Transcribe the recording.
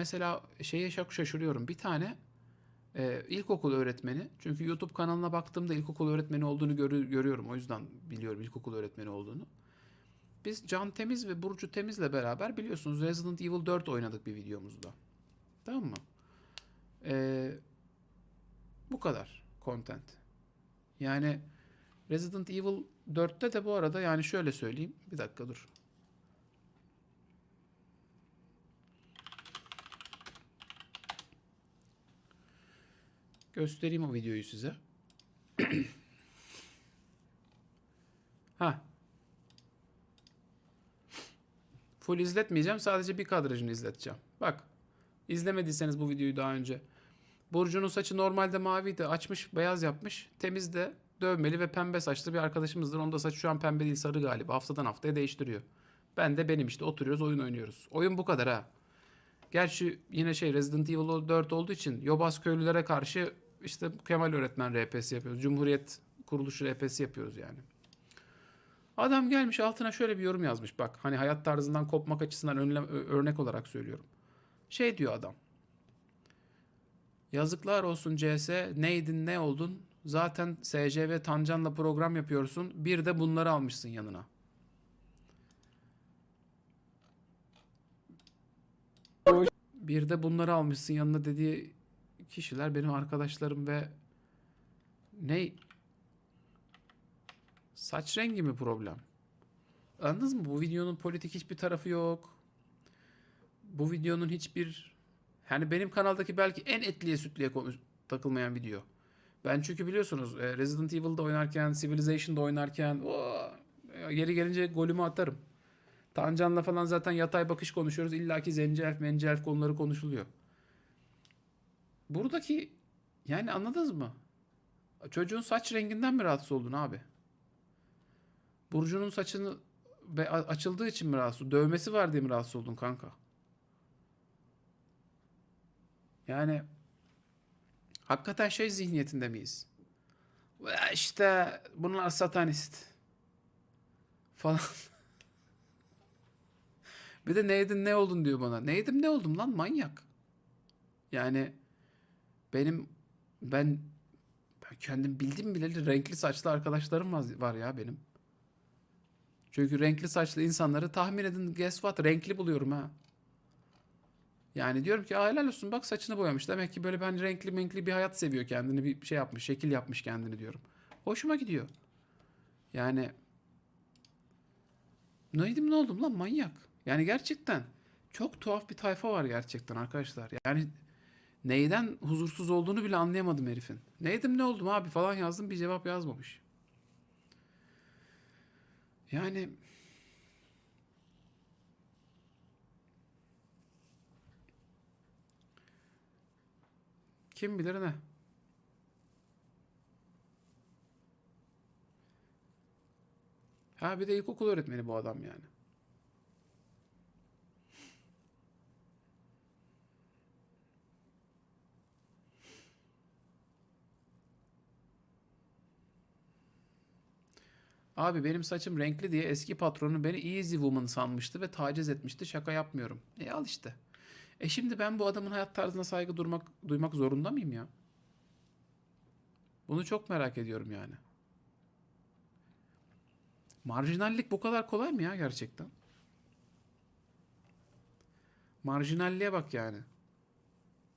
mesela şeye çok şaşırıyorum. Bir tane e, ilkokul öğretmeni. Çünkü YouTube kanalına baktığımda ilkokul öğretmeni olduğunu görü- görüyorum. O yüzden biliyorum ilkokul öğretmeni olduğunu. Biz Can Temiz ve Burcu Temiz'le beraber biliyorsunuz Resident Evil 4 oynadık bir videomuzda. Tamam mı? Ee, bu kadar content. Yani Resident Evil 4'te de bu arada yani şöyle söyleyeyim. Bir dakika dur. Göstereyim o videoyu size. ha. Full izletmeyeceğim. Sadece bir kadrajını izleteceğim. Bak. İzlemediyseniz bu videoyu daha önce. Burcu'nun saçı normalde maviydi. Açmış beyaz yapmış. Temiz de dövmeli ve pembe saçlı bir arkadaşımızdır. Onun da saçı şu an pembe değil sarı galiba. Haftadan haftaya değiştiriyor. Ben de benim işte oturuyoruz oyun oynuyoruz. Oyun bu kadar ha. Gerçi yine şey Resident Evil 4 olduğu için Yobaz köylülere karşı işte Kemal öğretmen RP'si yapıyoruz. Cumhuriyet kuruluşu RP'si yapıyoruz yani. Adam gelmiş altına şöyle bir yorum yazmış bak. Hani hayat tarzından kopmak açısından önlem, örnek olarak söylüyorum. Şey diyor adam. Yazıklar olsun CS neydin ne oldun? Zaten SCV Tancan'la program yapıyorsun. Bir de bunları almışsın yanına. Bir de bunları almışsın yanına dediği kişiler benim arkadaşlarım ve ne saç rengi mi problem? Anladınız mı? Bu videonun politik hiçbir tarafı yok. Bu videonun hiçbir yani benim kanaldaki belki en etliye sütlüye konuş takılmayan video. Ben çünkü biliyorsunuz e, Resident Evil'da oynarken, Civilization'da oynarken o yeri gelince golümü atarım. Tancan'la falan zaten yatay bakış konuşuyoruz. İlla ki zenci elf, konuları konuşuluyor. Buradaki yani anladınız mı? Çocuğun saç renginden mi rahatsız oldun abi? Burcu'nun saçını açıldığı için mi rahatsız? Dövmesi var diye mi rahatsız oldun kanka? Yani hakikaten şey zihniyetinde miyiz? İşte bunlar satanist falan. Bir de neydin ne oldun diyor bana. Neydim ne oldum lan manyak. Yani benim ben, ben kendim bildim bileli renkli saçlı arkadaşlarım var, var ya benim. Çünkü renkli saçlı insanları tahmin edin guess what renkli buluyorum ha. Yani diyorum ki "Aa, helal olsun bak saçını boyamış. Demek ki böyle ben renkli menkli bir hayat seviyor kendini bir şey yapmış şekil yapmış kendini diyorum. Hoşuma gidiyor. Yani neydim ne oldum lan manyak. Yani gerçekten çok tuhaf bir tayfa var gerçekten arkadaşlar. Yani neyden huzursuz olduğunu bile anlayamadım herifin. Neydim ne oldum abi falan yazdım bir cevap yazmamış. Yani kim bilir ne. Ha bir de ilkokul öğretmeni bu adam yani. Abi benim saçım renkli diye eski patronu beni easy woman sanmıştı ve taciz etmişti. Şaka yapmıyorum. E al işte. E şimdi ben bu adamın hayat tarzına saygı durmak, duymak zorunda mıyım ya? Bunu çok merak ediyorum yani. Marjinallik bu kadar kolay mı ya gerçekten? Marjinalliğe bak yani.